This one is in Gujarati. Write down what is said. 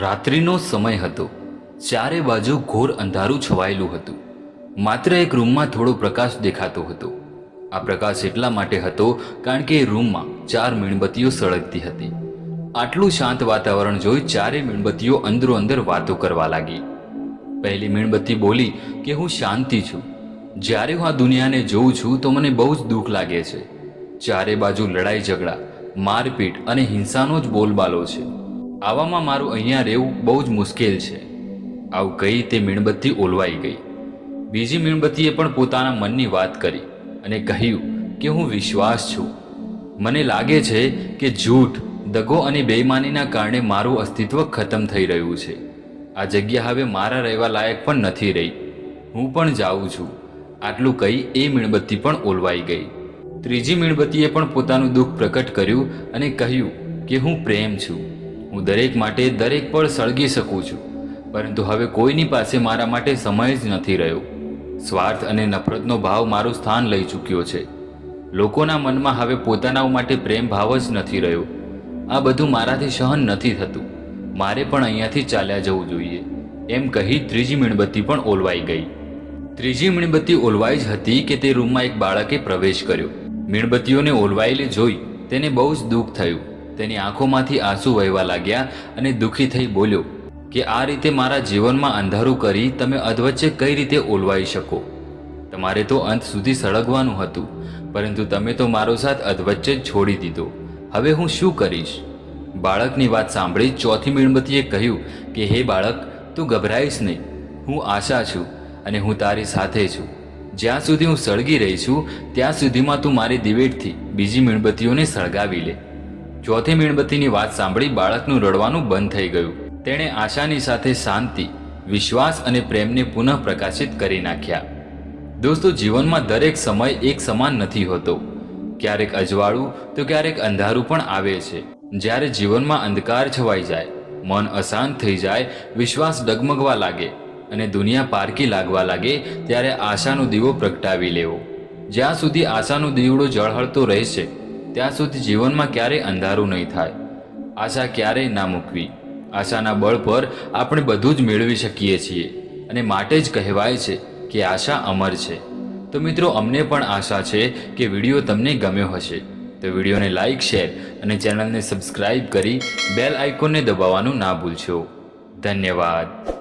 રાત્રિનો સમય હતો. ચારે બાજુ ઘોર અંધારું છવાયેલું હતું. માત્ર એક રૂમમાં થોડો પ્રકાશ દેખાતો હતો. આ પ્રકાશ એટલા માટે હતો કારણ કે એ રૂમમાં ચાર મીણબત્તીઓ સળગતી હતી. આટલું શાંત વાતાવરણ જોઈ ચારે મીણબત્તીઓ અંદરો અંદર વાતો કરવા લાગી. પહેલી મીણબત્તી બોલી કે હું શાંતિ છું. જ્યારે હું આ દુનિયાને જોઉં છું તો મને બહુ જ દુઃખ લાગે છે. ચારે બાજુ લડાઈ ઝઘડા, મારપીટ અને હિંસાનો જ બોલબાલો છે. આવામાં મારું અહીંયા રહેવું બહુ જ મુશ્કેલ છે. આવું કહી તે મીણબત્તી ઓલવાઈ ગઈ. બીજી મીણબત્તીએ પણ પોતાના મનની વાત કરી અને કહ્યું કે હું વિશ્વાસ છું. મને લાગે છે કે જૂઠ, દગો અને બેઈમાનીના કારણે મારું અસ્તિત્વ ખતમ થઈ રહ્યું છે. આ જગ્યા હવે મારા રહેવા લાયક પણ નથી રહી. હું પણ જાઉં છું. આટલું કહી એ મીણબત્તી પણ ઓલવાઈ ગઈ. ત્રીજી મીણબત્તીએ પણ પોતાનું દુઃખ પ્રકટ કર્યું અને કહ્યું કે હું પ્રેમ છું. હું દરેક માટે દરેક પળ સળગી શકું છું, પરંતુ હવે કોઈની પાસે મારા માટે સમય જ નથી રહ્યો. સ્વાર્થ અને નફરતનો ભાવ મારું સ્થાન લઈ ચૂક્યો છે. લોકોના મનમાં હવે પોતાના માટે પ્રેમ ભાવ જ નથી રહ્યો. આ બધું મારાથી સહન નથી થતું. મારે પણ અહીંયાથી ચાલ્યા જવું જોઈએ. એમ કહી ત્રીજી મીણબત્તી પણ ઓલવાઈ ગઈ. ત્રીજી મીણબત્તી ઓલવાઈ જ હતી કે તે રૂમમાં એક બાળકે પ્રવેશ કર્યો. મીણબત્તીઓને ઓલવાયેલી જોઈ તેને બહુ જ દુઃખ થયું. તેની આંખોમાંથી આંસુ વહેવા લાગ્યા અને દુઃખી થઈ બોલ્યો, કે આ રીતે મારા જીવનમાં અંધારું કરી તમે અધવચ્ચે કઈ રીતે ઓલવાઈ શકો? તમારે તો અંત સુધી સળગવાનું હતું, પરંતુ તમે તો મારો સાથ અધવચ્ચે જ છોડી દીધો. હવે હું શું કરીશ? બાળકની વાત સાંભળી ચોથી મીણબત્તીએ કહ્યું, કે હે બાળક, તું ગભરાઈશ નહીં. હું આશા છું અને હું તારી સાથે છું. જ્યાં સુધી હું સળગી રહી છું, ત્યાં સુધીમાં તું મારી દિવેટથી બીજી મીણબત્તીઓને સળગાવી લે. ચોથી મીણબત્તીની વાત સાંભળી બાળકનું રડવાનું બંધ થઈ ગયું. તેણે આશાની સાથે શાંતિ, વિશ્વાસ અને પ્રેમને પુનઃ પ્રકાશિત કરી નાખ્યા. દોસ્તો, જીવનમાં દરેક સમય એક સમાન નથી હોતો. ક્યારેક અજવાળું તો ક્યારેક અંધારું પણ આવે છે. જ્યારે જીવનમાં અંધકાર છવાઈ જાય, મન અશાંત થઈ જાય, વિશ્વાસ ડગમગવા લાગે અને દુનિયા પારકી લાગવા લાગે, ત્યારે આશાનો દીવો પ્રગટાવી લેવો. જ્યાં સુધી આશાનો દીવડો જળહળતો રહેશે ત્યાં સુધી જીવનમાં ક્યારેય અંધારું નહીં થાય. આશા ક્યારેય ના મૂકવી. આશાના બળ પર આપણે બધું જ મેળવી શકીએ છીએ અને માટે જ કહેવાય છે કે આશા અમર છે. તો મિત્રો, અમને પણ આશા છે કે વીડિયો તમને ગમ્યો હશે. તો વિડીયોને લાઇક શેર અને ચેનલને સબસ્ક્રાઇબ કરી બેલ આઇકોનને દબાવવાનું ના ભૂલશો. ધન્યવાદ.